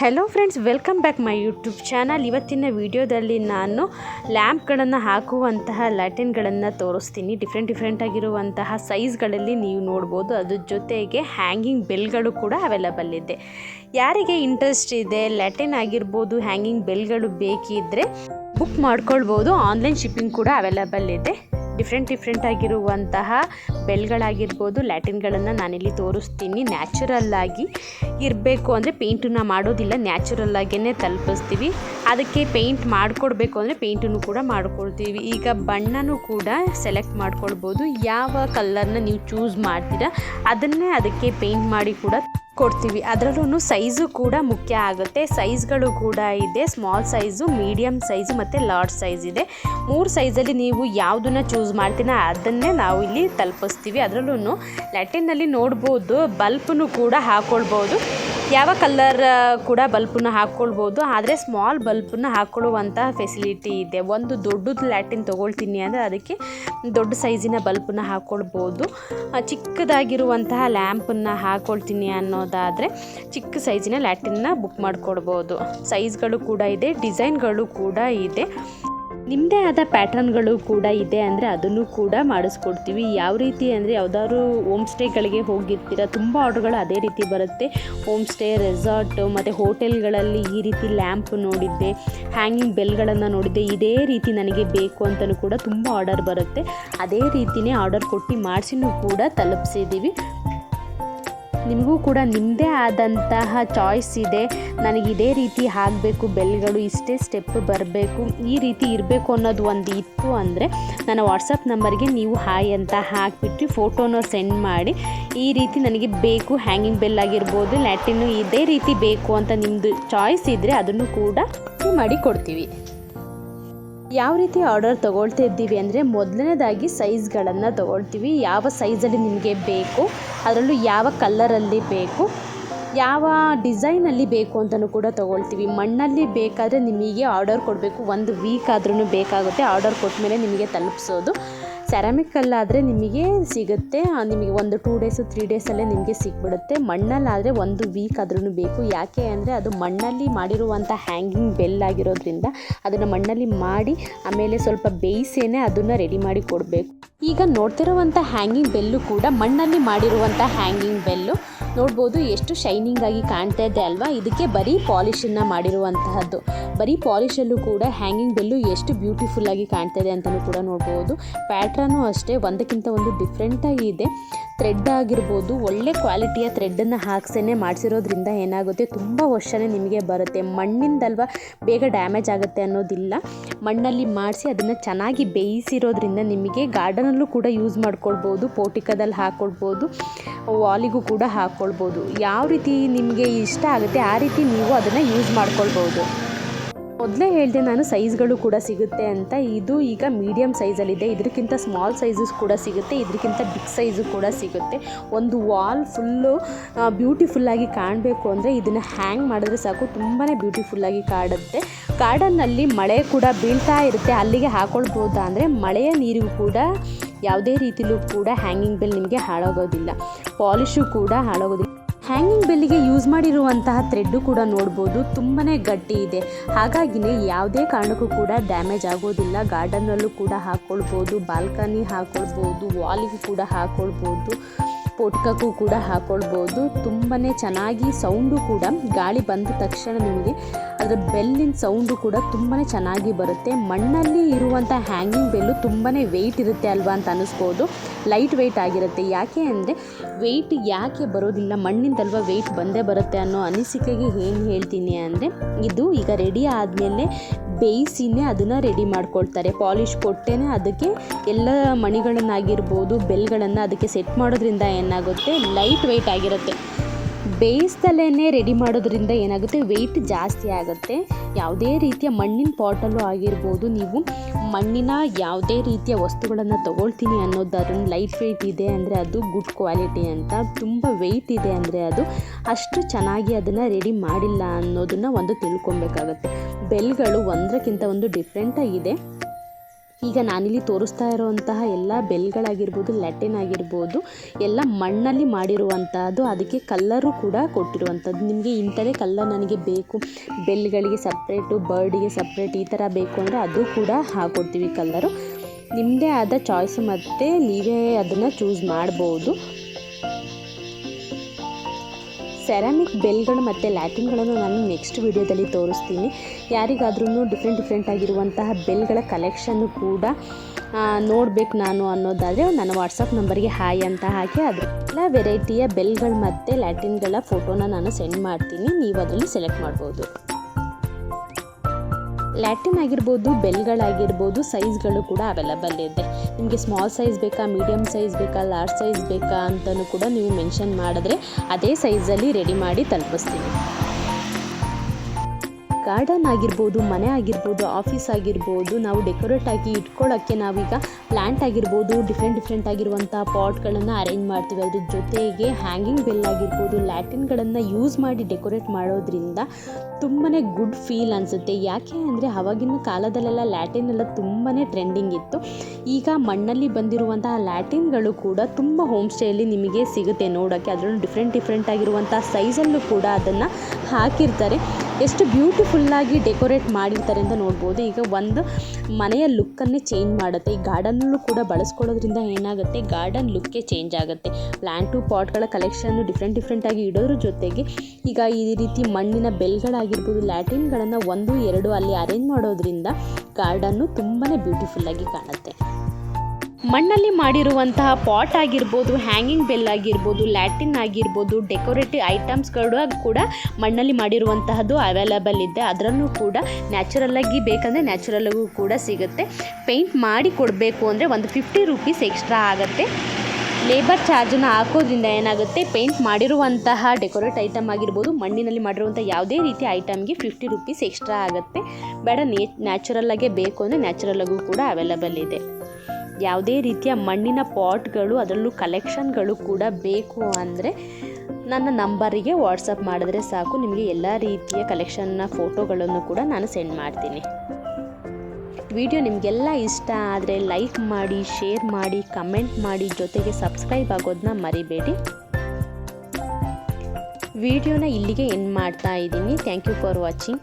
Hello friends welcome back my YouTube channel ಇವತ್ತಿನ ವಿಡಿಯೋದಲ್ಲಿ ನಾನು ಲ್ಯಾಂಪ್ಗಳನ್ನು ಹಾಕುವಂತಹ ಲ್ಯಾಟಿನ್ಗಳನ್ನು ತೋರಿಸ್ತೀನಿ. ಡಿಫ್ರೆಂಟ್ ಡಿಫ್ರೆಂಟ್ ಆಗಿರುವಂತಹ ಸೈಜ್ಗಳಲ್ಲಿ ನೀವು ನೋಡ್ಬೋದು. ಅದ್ರ ಜೊತೆಗೆ ಹ್ಯಾಂಗಿಂಗ್ ಬೆಲ್ಗಳು ಕೂಡ ಅವೈಲಬಲ್ ಇದೆ. ಯಾರಿಗೆ ಇಂಟ್ರೆಸ್ಟ್ ಇದೆ ಲ್ಯಾಟಿನ್ ಆಗಿರ್ಬೋದು ಹ್ಯಾಂಗಿಂಗ್ ಬೆಲ್ಗಳು ಬೇಕಿದ್ದರೆ ಬುಕ್ ಮಾಡ್ಕೊಳ್ಬೋದು. ಆನ್ಲೈನ್ ಶಿಪ್ಪಿಂಗ್ ಕೂಡ ಅವೈಲಬಲ್ ಇದೆ. ಡಿಫ್ರೆಂಟ್ ಡಿಫ್ರೆಂಟ್ ಆಗಿರುವಂತಹ ಬೆಲ್ಗಳಾಗಿರ್ಬೋದು, ಲ್ಯಾಟಿನ್ಗಳನ್ನು ನಾನಿಲ್ಲಿ ತೋರಿಸ್ತೀನಿ. ನ್ಯಾಚುರಲ್ ಆಗಿ ಇರಬೇಕು ಅಂದರೆ ಪೇಂಟನ್ನ ಮಾಡೋದಿಲ್ಲ. ನ್ಯಾಚುರಲ್ ಆಗಿಯೇ ತಲುಪಿಸ್ತೀವಿ. ಅದಕ್ಕೆ ಪೇಂಟ್ ಮಾಡಿಕೊಡ್ಬೇಕು ಅಂದರೆ ಪೇಂಟನ್ನು ಕೂಡ ಮಾಡ್ಕೊಳ್ತೀವಿ ಈಗ ಬಣ್ಣನೂ ಕೂಡ ಸೆಲೆಕ್ಟ್ ಮಾಡ್ಕೊಳ್ಬೋದು. ಯಾವ ಕಲರ್ನ ನೀವು ಚೂಸ್ ಮಾಡ್ತೀರಾ, ಅದನ್ನೇ ಅದಕ್ಕೆ ಪೇಂಟ್ ಮಾಡಿ ಕೂಡ ಕೊಡ್ತೀವಿ. ಅದರಲ್ಲೂ ಸೈಜು ಕೂಡ ಮುಖ್ಯ ಆಗುತ್ತೆ. ಸೈಜ್ಗಳು ಕೂಡ ಇದೆ. ಸ್ಮಾಲ್ ಸೈಜು ಮೀಡಿಯಮ್ ಸೈಜು ಮತ್ತು ಲಾರ್ಜ್ ಸೈಜ್ ಇದೆ. ಮೂರು ಸೈಜಲ್ಲಿ ನೀವು ಯಾವುದನ್ನ ಚೂಸ್ ಮಾಡ್ತೀನ ಅದನ್ನೇ ನಾವು ಇಲ್ಲಿ ತಲುಪಿಸ್ತೀವಿ. ಅದರಲ್ಲೂ ಲ್ಯಾಟಿನಲ್ಲಿ ನೋಡ್ಬೋದು ಬಲ್ಪನ್ನು ಕೂಡ ಹಾಕ್ಕೊಳ್ಬೋದು ಯಾವ ಕಲರ್ ಕೂಡ ಬಲ್ಪನ್ನ ಹಾಕ್ಕೊಳ್ಬೋದು ಆದರೆ ಸ್ಮಾಲ್ ಬಲ್ಪನ್ನ ಹಾಕ್ಕೊಳ್ಳುವಂತಹ ಫೆಸಿಲಿಟಿ ಇದೆ. ಒಂದು ದೊಡ್ಡದು ಲ್ಯಾಟಿನ್ ತೊಗೊಳ್ತೀನಿ ಅಂದರೆ ಅದಕ್ಕೆ ದೊಡ್ಡ ಸೈಜಿನ ಬಲ್ಪನ್ನ ಹಾಕ್ಕೊಳ್ಬೋದು ಚಿಕ್ಕದಾಗಿರುವಂತಹ ಲ್ಯಾಂಪನ್ನು ಹಾಕ್ಕೊಳ್ತೀನಿ ಅನ್ನೋದಾದರೆ ಚಿಕ್ಕ ಸೈಜಿನ ಲ್ಯಾಟಿನ್ನ ಬುಕ್ ಮಾಡ್ಕೊಳ್ಬೋದು. ಸೈಜ್ಗಳು ಕೂಡ ಇದೆ ಡಿಸೈನ್ಗಳು ಕೂಡ ಇದೆ. ನಿಮ್ಮದೇ ಆದ ಪ್ಯಾಟರ್ನ್ಗಳು ಕೂಡ ಇದೆ ಅಂದರೆ ಅದನ್ನು ಕೂಡ ಮಾಡಿಸ್ಕೊಡ್ತೀವಿ. ಯಾವ ರೀತಿ ಅಂದರೆ ಯಾವುದಾದ್ರು ಹೋಮ್ ಸ್ಟೇಗಳಿಗೆ ಹೋಗಿರ್ತೀರ, ತುಂಬ ಆರ್ಡ್ರುಗಳು ಅದೇ ರೀತಿ ಬರುತ್ತೆ. ಹೋಮ್ ಸ್ಟೇ, ರೆಸಾರ್ಟ್, ಮತ್ತು ಹೋಟೆಲ್ಗಳಲ್ಲಿ ಈ ರೀತಿ ಲ್ಯಾಂಪ್ ನೋಡಿದ್ದೆ, ಹ್ಯಾಂಗಿಂಗ್ ಬೆಲ್ಗಳನ್ನು ನೋಡಿದ್ದೆ, ಇದೇ ರೀತಿ ನನಗೆ ಬೇಕು ಅಂತಲೂ ಕೂಡ ತುಂಬ ಆರ್ಡರ್ ಬರುತ್ತೆ. ಅದೇ ರೀತಿಯೇ ಆರ್ಡರ್ ಕೊಟ್ಟು ಮಾಡಿಸಿನೂ ಕೂಡ ತಲುಪಿಸಿದ್ದೀವಿ. ನಿಮಗೂ ಕೂಡ ನಿಮ್ಮದೇ ಆದಂತಹ ಚಾಯ್ಸ್ ಇದೆ. ನನಗೆ ಇದೇ ರೀತಿ ಆಗಬೇಕು, ಬೆಲ್ಗಳು ಇಷ್ಟೇ ಸ್ಟೆಪ್ ಬರಬೇಕು, ಈ ರೀತಿ ಇರಬೇಕು ಅನ್ನೋದು ಒಂದು ಇತ್ತು ಅಂದರೆ ನನ್ನ ವಾಟ್ಸಪ್ ನಂಬರ್ಗೆ ನೀವು ಹಾಯ್ ಅಂತ ಹಾಕಿಬಿಟ್ಟು ಫೋಟೋನ ಸೆಂಡ್ ಮಾಡಿ. ಈ ರೀತಿ ನನಗೆ ಬೇಕು ಹ್ಯಾಂಗಿಂಗ್ ಬೆಲ್ ಆಗಿರ್ಬೋದು ಲ್ಯಾಟಿನ್ನು ಇದೇ ರೀತಿ ಬೇಕು ಅಂತ ನಿಮ್ಮದು ಚಾಯ್ಸ್ ಇದ್ದರೆ ಅದನ್ನು ಕೂಡ ಮಾಡಿ ಕೊಡ್ತೀವಿ. ಯಾವ ರೀತಿ ಆರ್ಡರ್ ತೊಗೊಳ್ತಾ ಇದ್ದೀವಿ ಅಂದರೆ ಮೊದಲನೇದಾಗಿ ಸೈಜ್ಗಳನ್ನು ತೊಗೊಳ್ತೀವಿ. ಯಾವ ಸೈಜಲ್ಲಿ ನಿಮಗೆ ಬೇಕು, ಅದರಲ್ಲೂ ಯಾವ ಕಲ್ಲರಲ್ಲಿ ಬೇಕು, ಯಾವ ಡಿಸೈನಲ್ಲಿ ಬೇಕು ಅಂತಲೂ ಕೂಡ ತೊಗೊಳ್ತೀವಿ. ಮಣ್ಣಲ್ಲಿ ಬೇಕಾದರೆ ನಿಮಗೆ ಆರ್ಡರ್ ಕೊಡಬೇಕು. ಒಂದು ವೀಕ್ ಆದ್ರೂ ಬೇಕಾಗುತ್ತೆ. ಆರ್ಡರ್ ಕೊಟ್ಟ ಮೇಲೆ ನಿಮಗೆ ತಲುಪಿಸೋದು. ಸೆರಾಮಿಕಲ್ಲಾದರೆ ನಿಮಗೆ ಸಿಗುತ್ತೆ. ನಿಮಗೆ ಒಂದು ಟೂ ಡೇಸು ತ್ರೀ ಡೇಸಲ್ಲೇ ನಿಮಗೆ ಸಿಕ್ಬಿಡುತ್ತೆ ಮಣ್ಣಲ್ಲಾದರೆ ಒಂದು ವೀಕ್ ಆದ್ರೂ ಬೇಕು. ಯಾಕೆ ಅಂದರೆ ಅದು ಮಣ್ಣಲ್ಲಿ ಮಾಡಿರುವಂಥ ಹ್ಯಾಂಗಿಂಗ್ ಬೆಲ್ ಆಗಿರೋದ್ರಿಂದ ಅದನ್ನು ಮಣ್ಣಲ್ಲಿ ಮಾಡಿ ಆಮೇಲೆ ಸ್ವಲ್ಪ ಬೇಯಿಸೇನೆ ಅದನ್ನು ರೆಡಿ ಮಾಡಿ ಕೊಡಬೇಕು. ಈಗ ನೋಡ್ತಿರುವಂಥ ಹ್ಯಾಂಗಿಂಗ್ ಬೆಲ್ಲು ಕೂಡ ಮಣ್ಣಲ್ಲಿ ಮಾಡಿರುವಂಥ ಹ್ಯಾಂಗಿಂಗ್ ಬೆಲ್ಲು ನೋಡ್ಬೋದು ಎಷ್ಟು ಶೈನಿಂಗ್ ಆಗಿ ಕಾಣ್ತಾ ಇದೆ ಅಲ್ವಾ? ಇದಕ್ಕೆ ಬರೀ ಪಾಲಿಶನ್ನು ಮಾಡಿರುವಂತಹದ್ದು. ಬರೀ ಪಾಲಿಶಲ್ಲೂ ಕೂಡ ಹ್ಯಾಂಗಿಂಗ್ ಬೆಲ್ಲು ಎಷ್ಟು ಬ್ಯೂಟಿಫುಲ್ ಆಗಿ ಕಾಣ್ತಾ ಇದೆ ಅಂತಲೂ ಕೂಡ ನೋಡ್ಬೋದು. ಪ್ಯಾಟ್ರನು ಅಷ್ಟೇ, ಒಂದಕ್ಕಿಂತ ಒಂದು ಡಿಫ್ರೆಂಟಾಗಿ ಇದೆ. ಥ್ರೆಡ್ ಆಗಿರ್ಬೋದು, ಒಳ್ಳೆ ಕ್ವಾಲಿಟಿಯ ಥ್ರೆಡ್ಡನ್ನು ಹಾಕ್ಸೇನೆ ಮಾಡಿಸಿರೋದ್ರಿಂದ ಏನಾಗುತ್ತೆ, ತುಂಬ ವರ್ಷವೇ ನಿಮಗೆ ಬರುತ್ತೆ. ಮಣ್ಣಿಂದಲ್ವ ಬೇಗ ಡ್ಯಾಮೇಜ್ ಆಗುತ್ತೆ ಅನ್ನೋದಿಲ್ಲ. ಮಣ್ಣಲ್ಲಿ ಮಾಡಿಸಿ ಅದನ್ನು ಚೆನ್ನಾಗಿ ಬೇಯಿಸಿರೋದ್ರಿಂದ ನಿಮಗೆ ಗಾರ್ಡನಲ್ಲೂ ಕೂಡ ಯೂಸ್ ಮಾಡ್ಕೊಳ್ಬೋದು, ಪೋಟಿಕದಲ್ಲಿ ಹಾಕ್ಕೊಳ್ಬೋದು ವಾಲಿಗೂ ಕೂಡ ಹಾಕ್ಕೊಳ್ಬೋದು ಯಾವ ರೀತಿ ನಿಮಗೆ ಇಷ್ಟ ಆಗುತ್ತೆ, ಆ ರೀತಿ ನೀವು ಅದನ್ನು ಯೂಸ್ ಮಾಡ್ಕೊಳ್ಬೋದು. ಮೊದಲೇ ಹೇಳಿದೆ ನಾನು ಸೈಜ್ಗಳು ಕೂಡ ಸಿಗುತ್ತೆ ಅಂತ. ಇದು ಈಗ ಮೀಡಿಯಮ್ ಸೈಜಲ್ಲಿದೆ. ಇದಕ್ಕಿಂತ ಸ್ಮಾಲ್ ಸೈಜಸ್ ಕೂಡ ಸಿಗುತ್ತೆ. ಇದಕ್ಕಿಂತ ಬಿಗ್ ಸೈಜು ಕೂಡ ಸಿಗುತ್ತೆ. ಒಂದು ವಾಲ್ ಫುಲ್ಲು ಬ್ಯೂಟಿಫುಲ್ಲಾಗಿ ಕಾಣಬೇಕು ಅಂದರೆ ಇದನ್ನು ಹ್ಯಾಂಗ್ ಮಾಡಿದ್ರೆ ಸಾಕು. ತುಂಬಾ ಬ್ಯೂಟಿಫುಲ್ಲಾಗಿ ಕಾಡುತ್ತೆ. ಗಾರ್ಡನ್ನಲ್ಲಿ ಮಳೆ ಕೂಡ ಬೀಳ್ತಾ ಇರುತ್ತೆ. ಅಲ್ಲಿಗೆ ಹಾಕೊಳ್ಬೋದಾ ಅಂದರೆ ಮಳೆಯ ನೀರಿಗೂ ಕೂಡ ಯಾವುದೇ ರೀತಿಲೂ ಕೂಡ ಹ್ಯಾಂಗಿಂಗ್ ಬೆಲ್ ನಿಮಗೆ ಹಾಳಾಗೋದಿಲ್ಲ. ಪಾಲಿಶು ಕೂಡ ಹಾಳಾಗೋದಿಲ್ಲ. ಹ್ಯಾಂಗಿಂಗ್ ಬೆಲ್ಲಿಗೆ ಯೂಸ್ ಮಾಡಿರುವಂತಹ ಥ್ರೆಡ್ಡು ಕೂಡ ನೋಡ್ಬೋದು. ತುಂಬಾ ಗಟ್ಟಿ ಇದೆ. ಹಾಗಾಗಿನೇ ಯಾವುದೇ ಕಾರಣಕ್ಕೂ ಕೂಡ ಡ್ಯಾಮೇಜ್ ಆಗೋದಿಲ್ಲ. ಗಾರ್ಡನ್ನಲ್ಲೂ ಕೂಡ ಹಾಕ್ಕೊಳ್ಬೋದು ಬಾಲ್ಕನಿ ಹಾಕ್ಕೊಳ್ಬೋದು ವಾಲಿಗೂ ಕೂಡ ಹಾಕ್ಕೊಳ್ಬೋದು. ಪೋಟ್ಕಕ್ಕೂ ಕೂಡ ಹಾಕೊಳ್ಬೋದು. ತುಂಬಾ ಚೆನ್ನಾಗಿ ಸೌಂಡು ಕೂಡ ಗಾಳಿ ಬಂದ ತಕ್ಷಣ ನಿಮಗೆ ಅದರ ಬೆಲ್ಲಿನ ಸೌಂಡು ಕೂಡ ತುಂಬಾ ಚೆನ್ನಾಗಿ ಬರುತ್ತೆ. ಮಣ್ಣಲ್ಲಿ ಇರುವಂಥ ಹ್ಯಾಂಗಿಂಗ್ ಬೆಲ್ಲು ತುಂಬಾ ವೆಯ್ಟ್ ಇರುತ್ತೆ ಅಲ್ವಾ ಅಂತ ಅನ್ನಿಸ್ಬೋದು ಲೈಟ್ ವೆಯ್ಟ್ ಆಗಿರುತ್ತೆ. ಯಾಕೆ ಅಂದರೆ ವೆಯ್ಟ್ ಯಾಕೆ ಬರೋದಿಲ್ಲ, ಮಣ್ಣಿಂದಲ್ವ ವೆಯ್ಟ್ ಬಂದೇ ಬರುತ್ತೆ ಅನ್ನೋ ಅನಿಸಿಕೆಗೆ ಏನು ಹೇಳ್ತೀನಿ ಅಂದರೆ, ಇದು ಈಗ ರೆಡಿ ಆದಮೇಲೆ ಬೇಯಿಸಿನೇ ಅದನ್ನು ರೆಡಿ ಮಾಡ್ಕೊಳ್ತಾರೆ. ಪಾಲಿಶ್ ಕೊಟ್ಟೇ ಅದಕ್ಕೆ ಎಲ್ಲ ಮಣಿಗಳನ್ನಾಗಿರ್ಬೋದು, ಬೆಲ್ಗಳನ್ನು ಅದಕ್ಕೆ ಸೆಟ್ ಮಾಡೋದ್ರಿಂದ ಏನಾಗುತ್ತೆ? ಲೈಟ್ ವೆಯ್ಟ್ ಆಗಿರುತ್ತೆ. ಬೇಯಿಸ್ದಲೇ ರೆಡಿ ಮಾಡೋದ್ರಿಂದ ಏನಾಗುತ್ತೆ? ವೆಯ್ಟ್ ಜಾಸ್ತಿ ಆಗುತ್ತೆ. ಯಾವುದೇ ರೀತಿಯ ಮಣ್ಣಿನ ಪಾಟಲ್ಲೂ ಆಗಿರ್ಬೋದು, ನೀವು ಮಣ್ಣಿನ ಯಾವುದೇ ರೀತಿಯ ವಸ್ತುಗಳನ್ನು ತೊಗೊಳ್ತೀನಿ ಅನ್ನೋದರ ಲೈಟ್ ವೆಯ್ಟ್ ಇದೆ ಅಂದರೆ ಅದು ಗುಡ್ ಕ್ವಾಲಿಟಿ ಅಂತ. ತುಂಬ ವೆಯ್ಟ್ ಇದೆ ಅಂದರೆ ಅದು ಅಷ್ಟು ಚೆನ್ನಾಗಿ ಅದನ್ನು ರೆಡಿ ಮಾಡಿಲ್ಲ ಅನ್ನೋದನ್ನು ಒಂದು ತಿಳ್ಕೊಬೇಕಾಗತ್ತೆ. ಬೆಲ್ಗಳು ಒಂದಕ್ಕಿಂತ ಒಂದು ಡಿಫ್ರೆಂಟಾಗಿದೆ ಈಗ ನಾನಿಲ್ಲಿ ತೋರಿಸ್ತಾ ಇರುವಂತಹ ಎಲ್ಲ ಬೆಲ್ಗಳಾಗಿರ್ಬೋದು, ಲ್ಯಾಟಿನ್ ಆಗಿರ್ಬೋದು, ಎಲ್ಲ ಮಣ್ಣಲ್ಲಿ ಮಾಡಿರುವಂತಹದ್ದು, ಅದಕ್ಕೆ ಕಲ್ಲರು ಕೂಡ ಕೊಟ್ಟಿರುವಂಥದ್ದು ನಿಮಗೆ ಇಂಥದೇ ಕಲ್ಲರ್ ನನಗೆ ಬೇಕು. ಬೆಲ್ಗಳಿಗೆ ಸಪ್ರೇಟು ಬರ್ಡಿಗೆ ಸಪ್ರೇಟ್ ಈ ಥರ ಬೇಕು ಅಂದರೆ ಅದು ಕೂಡ ಹಾಕ್ಕೊಡ್ತೀವಿ ಕಲ್ಲರು. ನಿಮ್ಮದೇ ಆದ ಚಾಯ್ಸ್ ಮತ್ತು ನೀವೇ ಅದನ್ನು ಚೂಸ್ ಮಾಡ್ಬೋದು. ಸೆರಾಮಿಕ್ ಬೆಲ್ಗಳು ಮತ್ತು ಲ್ಯಾಟಿನ್ಗಳನ್ನು ನಾನು ನೆಕ್ಸ್ಟ್ ವಿಡಿಯೋದಲ್ಲಿ ತೋರಿಸ್ತೀನಿ. ಯಾರಿಗಾದ್ರೂ ಡಿಫ್ರೆಂಟ್ ಡಿಫ್ರೆಂಟ್ ಆಗಿರುವಂತಹ ಬೆಲ್ಗಳ ಕಲೆಕ್ಷನ್ನು ಕೂಡ ನೋಡಬೇಕು ನಾನು ಅನ್ನೋದಾದರೆ ನನ್ನ ವಾಟ್ಸಪ್ ನಂಬರ್ಗೆ ಹಾಯ್ ಅಂತ ಹಾಕಿ ಅದೆಲ್ಲ ವೆರೈಟಿಯ ಬೆಲ್ಗಳು ಮತ್ತು ಲ್ಯಾಟಿನ್ಗಳ ಫೋಟೋನ ನಾನು ಸೆಂಡ್ ಮಾಡ್ತೀನಿ. ನೀವು ಅದರಲ್ಲಿ ಸೆಲೆಕ್ಟ್ ಮಾಡ್ಬೋದು. ಲ್ಯಾಟಿನ್ ಆಗಿರ್ಬೋದು ಬೆಲ್ಗಳಾಗಿರ್ಬೋದು ಸೈಜ್ಗಳು ಕೂಡ ಅವೈಲಬಲ್ ಇದೆ. ನಿಮಗೆ ಸ್ಮಾಲ್ ಸೈಜ್ ಬೇಕಾ ಮೀಡಿಯಮ್ ಸೈಜ್ ಬೇಕಾ ಲಾರ್ಜ್ ಸೈಜ್ ಬೇಕಾ ಅಂತಲೂ ಕೂಡ ನೀವು ಮೆನ್ಷನ್ ಮಾಡಿದ್ರೆ ಅದೇ ಸೈಜಲ್ಲಿ ರೆಡಿ ಮಾಡಿ ತಲುಪಿಸ್ತೀವಿ. ಗಾರ್ಡನ್ ಆಗಿರ್ಬೋದು, ಮನೆ ಆಗಿರ್ಬೋದು ಆಫೀಸ್ ಆಗಿರ್ಬೋದು, ನಾವು ಡೆಕೋರೇಟ್ ಆಗಿ ಇಟ್ಕೊಳ್ಳೋಕ್ಕೆ ನಾವೀಗ ಪ್ಲ್ಯಾಂಟ್ ಆಗಿರ್ಬೋದು ಡಿಫ್ರೆಂಟ್ ಡಿಫ್ರೆಂಟ್ ಆಗಿರುವಂಥ ಪಾಟ್ಗಳನ್ನು ಅರೇಂಜ್ ಮಾಡ್ತೀವಿ. ಅದ್ರ ಜೊತೆಗೆ ಹ್ಯಾಂಗಿಂಗ್ ಬೆಲ್ ಆಗಿರ್ಬೋದು ಲ್ಯಾಟಿನ್ಗಳನ್ನು ಯೂಸ್ ಮಾಡಿ ಡೆಕೋರೇಟ್ ಮಾಡೋದ್ರಿಂದ ತುಂಬಾ ಗುಡ್ ಫೀಲ್ ಅನಿಸುತ್ತೆ. ಯಾಕೆ ಅಂದರೆ ಅವಾಗಿನ ಕಾಲದಲ್ಲೆಲ್ಲ ಲ್ಯಾಟಿನ್ ಎಲ್ಲ ತುಂಬಾ ಟ್ರೆಂಡಿಂಗ್ ಇತ್ತು. ಈಗ ಮಣ್ಣಲ್ಲಿ ಬಂದಿರುವಂತಹ ಲ್ಯಾಟಿನ್ಗಳು ಕೂಡ ತುಂಬ ಹೋಮ್ ಸ್ಟೇಯಲ್ಲಿ ನಿಮಗೆ ಸಿಗುತ್ತೆ ನೋಡೋಕ್ಕೆ ಅದರಲ್ಲೂ ಡಿಫ್ರೆಂಟ್ ಡಿಫ್ರೆಂಟ್ ಆಗಿರುವಂಥ ಸೈಜಲ್ಲೂ ಕೂಡ ಅದನ್ನು ಹಾಕಿರ್ತಾರೆ. ಎಷ್ಟು ಬ್ಯೂಟಿಫುಲ್ಲಾಗಿ ಡೆಕೋರೇಟ್ ಮಾಡಿರ್ತಾರೆ ಅಂತ ನೋಡ್ಬೋದು. ಈಗ ಒಂದು ಮನೆಯ ಲುಕ್ಕನ್ನೇ ಚೇಂಜ್ ಮಾಡುತ್ತೆ. ಈ ಗಾರ್ಡನ್ನಲ್ಲೂ ಕೂಡ ಬಳಸ್ಕೊಳ್ಳೋದ್ರಿಂದ ಏನಾಗುತ್ತೆ? ಗಾರ್ಡನ್ ಲುಕ್ಕೇ ಚೇಂಜ್ ಆಗುತ್ತೆ. ಪ್ಲ್ಯಾಂಟು ಪಾಟ್ಗಳ ಕಲೆಕ್ಷನ್ನು ಡಿಫ್ರೆಂಟ್ ಡಿಫ್ರೆಂಟಾಗಿ ಇಡೋದ್ರ ಜೊತೆಗೆ ಈಗ ಈ ರೀತಿ ಮಣ್ಣಿನ ಬೆಲ್ಗಳಾಗಿರ್ಬೋದು, ಲ್ಯಾಟಿನ್ಗಳನ್ನು ಒಂದು, ಎರಡು ಅಲ್ಲಿ ಅರೇಂಜ್ ಮಾಡೋದ್ರಿಂದ ಗಾರ್ಡನ್ನು ತುಂಬಾ ಬ್ಯೂಟಿಫುಲ್ಲಾಗಿ ಕಾಣುತ್ತೆ. ಮಣ್ಣಲ್ಲಿ ಮಾಡಿರುವಂತಹ ಪಾಟ್ ಆಗಿರ್ಬೋದು ಹ್ಯಾಂಗಿಂಗ್ ಬೆಲ್ ಆಗಿರ್ಬೋದು ಲ್ಯಾಟಿನ್ ಆಗಿರ್ಬೋದು ಡೆಕೋರೇಟಿವ್ ಐಟಮ್ಸ್ಗಳು ಕೂಡ ಮಣ್ಣಲ್ಲಿ ಮಾಡಿರುವಂತಹದ್ದು ಅವೈಲಬಲ್ ಇದೆ. ಅದರಲ್ಲೂ ಕೂಡ ನ್ಯಾಚುರಲ್ಲಾಗಿ ಬೇಕಂದರೆ ನ್ಯಾಚುರಲ್ಲಾಗೂ ಕೂಡ ಸಿಗುತ್ತೆ. ಪೇಂಟ್ ಮಾಡಿ ಕೊಡಬೇಕು ಅಂದರೆ ಒಂದು ಫಿಫ್ಟಿ ರುಪೀಸ್ ಎಕ್ಸ್ಟ್ರಾ ಆಗುತ್ತೆ. ಲೇಬರ್ ಚಾರ್ಜನ್ನು ಹಾಕೋದ್ರಿಂದ ಏನಾಗುತ್ತೆ? ಪೇಂಟ್ ಮಾಡಿರುವಂತಹ ಡೆಕೋರೇಟ್ ಐಟಮ್ ಆಗಿರ್ಬೋದು, ಮಣ್ಣಿನಲ್ಲಿ ಮಾಡಿರುವಂಥ ಯಾವುದೇ ರೀತಿ ಐಟಮ್ಗೆ ಫಿಫ್ಟಿ ರುಪೀಸ್ ಎಕ್ಸ್ಟ್ರಾ ಆಗುತ್ತೆ. ಬೇಡ, ನೇ ನ್ಯಾಚುರಲ್ಲಾಗೇ ಬೇಕು ಅಂದರೆ ನ್ಯಾಚುರಲ್ಲಾಗೂ ಕೂಡ ಅವೈಲಬಲ್ ಇದೆ. ಯಾವುದೇ ರೀತಿಯ ಮಣ್ಣಿನ ಪಾಟ್ಗಳು, ಅದರಲ್ಲೂ ಕಲೆಕ್ಷನ್ಗಳು ಕೂಡ ಬೇಕು ಅಂದರೆ ನನ್ನ ನಂಬರಿಗೆ ವಾಟ್ಸಪ್ ಮಾಡಿದ್ರೆ ಸಾಕು. ನಿಮಗೆ ಎಲ್ಲ ರೀತಿಯ ಕಲೆಕ್ಷನ್ನ, ಫೋಟೋಗಳನ್ನು ಕೂಡ ನಾನು ಸೆಂಡ್ ಮಾಡ್ತೀನಿ. ವಿಡಿಯೋ ನಿಮಗೆಲ್ಲ ಇಷ್ಟ ಆದರೆ ಲೈಕ್ ಮಾಡಿ, ಶೇರ್ ಮಾಡಿ, ಕಮೆಂಟ್ ಮಾಡಿ, ಜೊತೆಗೆ ಸಬ್ಸ್ಕ್ರೈಬ್ ಆಗೋದನ್ನ ಮರಿಬೇಡಿ. ವಿಡಿಯೋನ ಇಲ್ಲಿಗೆ ಎಂಡ್ ಮಾಡ್ತಾ ಇದ್ದೀನಿ. Thank you for watching.